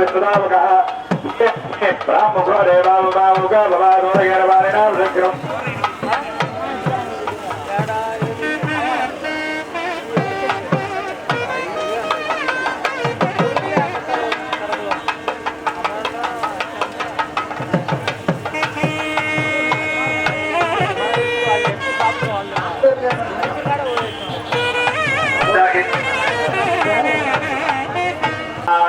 విశ్వదావక బ్రాహ్మణ దేవాముగా భవారోగరవారిణ శంకరం యజ్ఞాత్ సర్వహుదా సంప్రదం ప్రదరాజ్యం పద ఓం అమృతాయ ప్రాణాయ ప్రాణామయాయ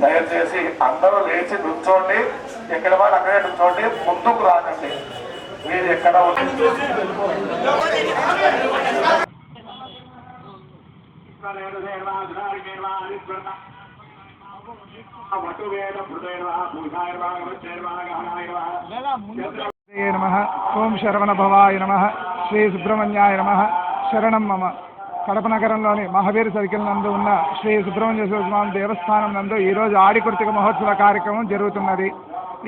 దయచేసి అందరూ లేచి నుంచోండి. ఎక్కడ వాళ్ళు అక్కడే నుంచోండి. ముందుకు రాకండి. మీరు ఎక్కడ ఉండి నమ. ఓం శరవణ భవాయ నమ. శ్రీ సుబ్రహ్మణ్యాయ నమ. శరణం మమ. కడప నగరంలోని మహావీర్ సర్కిల్ నందు ఉన్న శ్రీ సుబ్రహ్మణ్య స్వామి దేవస్థానం నందు ఈరోజు ఆడికృతిక మహోత్సవ కార్యక్రమం జరుగుతున్నది.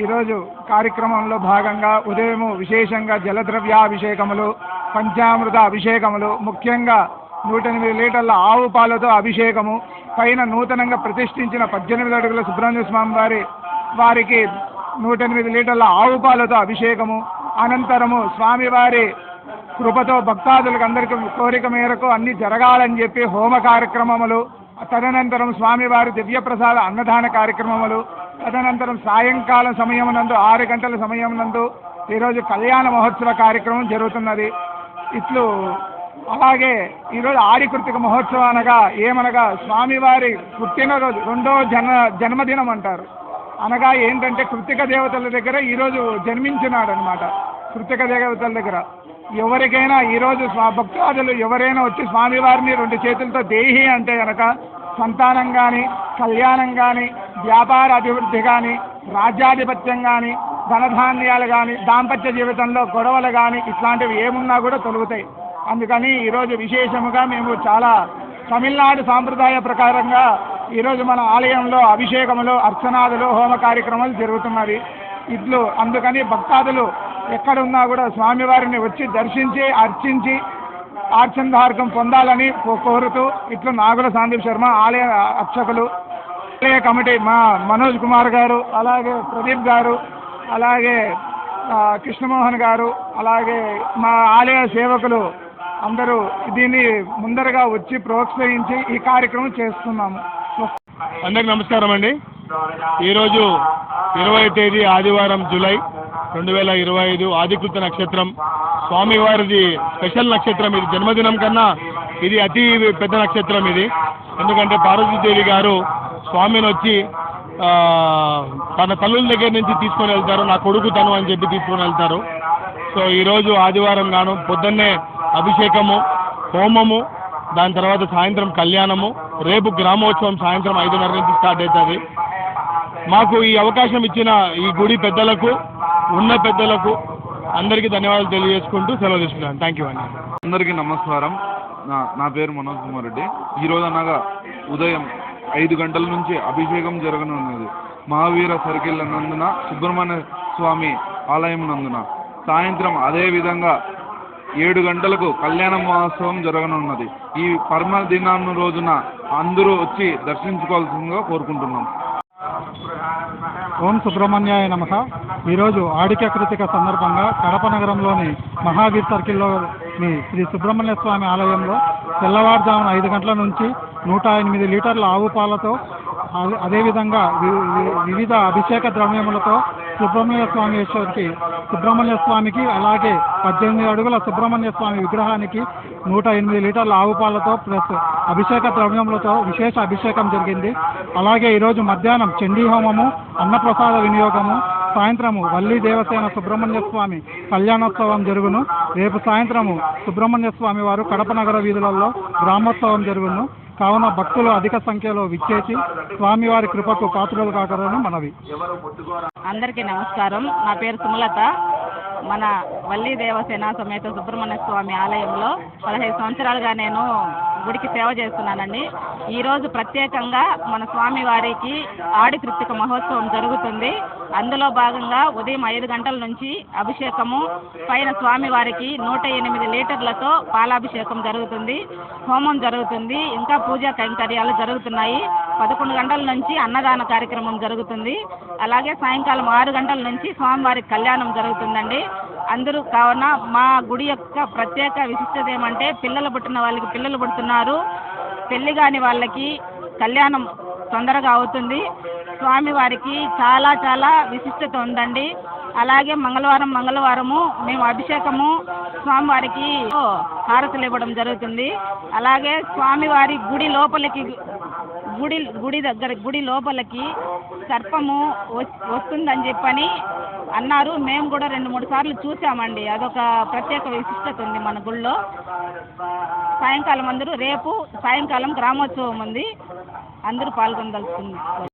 ఈరోజు కార్యక్రమంలో భాగంగా ఉదయము విశేషంగా జలద్రవ్యాభిషేకములు పంచామృత అభిషేకములు ముఖ్యంగా నూట ఎనిమిది లీటర్ల ఆవు పాలతో అభిషేకము పైన నూతనంగా ప్రతిష్ఠించిన పద్దెనిమిది అడుగుల సుబ్రహ్మణ్య స్వామి వారి వారికి నూట ఎనిమిది లీటర్ల ఆవు పాలతో అభిషేకము అనంతరము స్వామివారి కృపతో భక్తాదులకు అందరికీ కోరిక మేరకు అన్ని జరగాలని చెప్పి హోమ కార్యక్రమములు తదనంతరం స్వామివారి దివ్యప్రసాద అన్నదాన కార్యక్రమములు తదనంతరం సాయంకాలం సమయం నందు ఆరు గంటల సమయం నందు ఈరోజు కళ్యాణ మహోత్సవ కార్యక్రమం జరుగుతున్నది. ఇట్లు అలాగే ఈరోజు ఆడికృతిక మహోత్సవం అనగా ఏమనగా స్వామివారి పుట్టినరోజు రెండో జన్మ జన్మదినం అంటారు. అనగా ఏంటంటే కృతిక దేవతల దగ్గర ఈరోజు జన్మించినాడు అనమాట కృతిక దేవతల దగ్గర. ఎవరికైనా ఈరోజు స్వా భక్తాదులు ఎవరైనా వచ్చి స్వామివారిని రెండు చేతులతో దేహి అంటే కనుక సంతానం కానీ కళ్యాణం కానీ వ్యాపార అభివృద్ధి కానీ రాజ్యాధిపత్యం కానీ ధనధాన్యాలు కానీ దాంపత్య జీవితంలో గొడవలు కానీ ఇట్లాంటివి ఏమున్నా కూడా తొలుగుతాయి. అందుకని ఈరోజు విశేషముగా మేము చాలా తమిళనాడు సాంప్రదాయ ప్రకారంగా ఈరోజు మన ఆలయంలో అభిషేకములు అర్చనాదులు హోమ కార్యక్రమాలు జరుగుతున్నవి. ఇట్లు అందుకని భక్తాదులు ఎక్కడున్నా కూడా స్వామివారిని వచ్చి దర్శించి అర్చించి ఆర్చందార్గం పొందాలని కోరుతూ ఇట్లు నాగుల సందీప్ శర్మ ఆలయ అర్చకులు ఆలయ కమిటీ మా మనోజ్ కుమార్ గారు అలాగే ప్రదీప్ గారు అలాగే కృష్ణమోహన్ గారు అలాగే మా ఆలయ సేవకులు అందరూ దీన్ని ముందరగా వచ్చి ప్రోత్సహించి ఈ కార్యక్రమం చేస్తున్నాము. అందరికి నమస్కారం అండి. ఈరోజు ఇరవై తేదీ ఆదివారం జూలై రెండు వేల ఇరవై ఐదు ఆదికృత నక్షత్రం. స్వామివారిది స్పెషల్ నక్షత్రం ఇది. జన్మదినం కన్నా ఇది అతి పెద్ద నక్షత్రం ఇది. ఎందుకంటే పార్వతీదేవి గారు స్వామిని వచ్చి తన తల్లుల దగ్గర నుంచి తీసుకొని వెళ్తారు నా కొడుకు తను అని చెప్పి తీసుకొని వెళ్తారు. సో ఈరోజు ఆదివారం గాను పొద్దున్నే అభిషేకము హోమము దాని తర్వాత సాయంత్రం కళ్యాణము రేపు గ్రామోత్సవం సాయంత్రం ఐదున్నర నుంచి స్టార్ట్ అవుతుంది. మాకు ఈ అవకాశం ఇచ్చిన ఈ గుడి పెద్దలకు ఉన్న పెద్దలకు అందరికీ ధన్యవాదాలు తెలియజేసుకుంటూ సెలవు తీసుకున్నాను థ్యాంక్ యూ అండి. అందరికీ నమస్కారం. నా నా పేరు మనోజ్ కుమార్ రెడ్డి. ఈరోజు అనగా ఉదయం ఐదు గంటల నుంచి అభిషేకం జరగనున్నది. మహావీర సర్కిల్ నందున సుబ్రహ్మణ్య స్వామి ఆలయం నందున. సాయంత్రం అదే విధంగా ఏడు గంటలకు కళ్యాణ మహోత్సవం జరగనున్నది. ఈ పరమ దినాన్ని రోజున అందరూ వచ్చి దర్శించుకోవాల్సిందిగా కోరుకుంటున్నాం. ఓం సుబ్రహ్మణ్యాయ నమ. ఈరోజు ఆడిక కృతిక సందర్భంగా కడప నగరంలోని మహావీర్ సర్కిల్లోని శ్రీ సుబ్రహ్మణ్య స్వామి ఆలయంలో తెల్లవారుజామున ఐదు గంటల నుంచి నూట ఎనిమిది లీటర్ల ఆవు పాలతో అదే- అదేవిధంగా వి- వి- వివిధ అభిషేక ద్రవ్యములతో సుబ్రహ్మణ్య స్వామి ఈశ్వరికి సుబ్రహ్మణ్య స్వామికి అలాగే పద్దెనిమిది అడుగుల సుబ్రహ్మణ్య స్వామి విగ్రహానికి నూట ఎనిమిది లీటర్ల ఆవు పాలతో ప్లస్ అభిషేక ద్రవ్యములతో విశేష అభిషేకం జరిగింది. అలాగే ఈరోజు మధ్యాహ్నం చండీ హోమము అన్నప్రసాద వినియోగము సాయంత్రము వల్లి దేవసేన సుబ్రహ్మణ్య స్వామి కళ్యాణోత్సవం జరుగును. రేపు సాయంత్రము సుబ్రహ్మణ్య స్వామి వారు కడప నగర వీధులలో గ్రామోత్సవం జరుగును. కావున భక్తులు అధిక సంఖ్యలో విచ్చేసి స్వామివారి కృపకు పాత్రలు కాకరని మనవి. అందరికీ నమస్కారం. నా పేరు సుమలత. మన వల్లి దేవసేన సమేత సుబ్రహ్మణ్య స్వామి ఆలయంలో పదహైదు సంవత్సరాలుగా నేను గుడికి సేవ చేస్తున్నానండి. ఈరోజు ప్రత్యేకంగా మన స్వామి వారికి ఆడి కృత్తిక మహోత్సవం జరుగుతుంది. అందులో భాగంగా ఉదయం ఐదు గంటల నుంచి అభిషేకము పైన స్వామివారికి నూట ఎనిమిది లీటర్లతో పాలాభిషేకం జరుగుతుంది హోమం జరుగుతుంది ఇంకా పూజా కైంకర్యాలు జరుగుతున్నాయి. పదకొండు గంటల నుంచి అన్నదాన కార్యక్రమం జరుగుతుంది. అలాగే సాయంకాలం ఆరు గంటల నుంచి స్వామివారి కళ్యాణం జరుగుతుందండి. అందరూ కావున మా గుడి యొక్క ప్రత్యేక విశిష్టత ఏమంటే పిల్లలు పుట్టిన వాళ్ళకి పిల్లలు పుడుతున్నారు. పెళ్ళి కాని వాళ్ళకి కళ్యాణం తొందరగా అవుతుంది. స్వామివారికి చాలా చాలా విశిష్టత ఉందండి. అలాగే మంగళవారం మంగళవారము మేము అభిషేకము స్వామివారికి హారతులు ఇవ్వడం జరుగుతుంది. అలాగే స్వామివారి గుడి లోపలికి గుడి గుడి దగ్గర గుడి లోపలికి సర్పము వస్తుందని చెప్పని అన్నారు. మేము కూడా రెండు మూడు సార్లు చూసామండి. అదొక ప్రత్యేక విశిష్టత ఉంది మన గుళ్ళో. సాయంకాలం అందరూ రేపు సాయంకాలం గ్రామోత్సవం ఉంది. అందరూ పాల్గొనదలుచుకుంది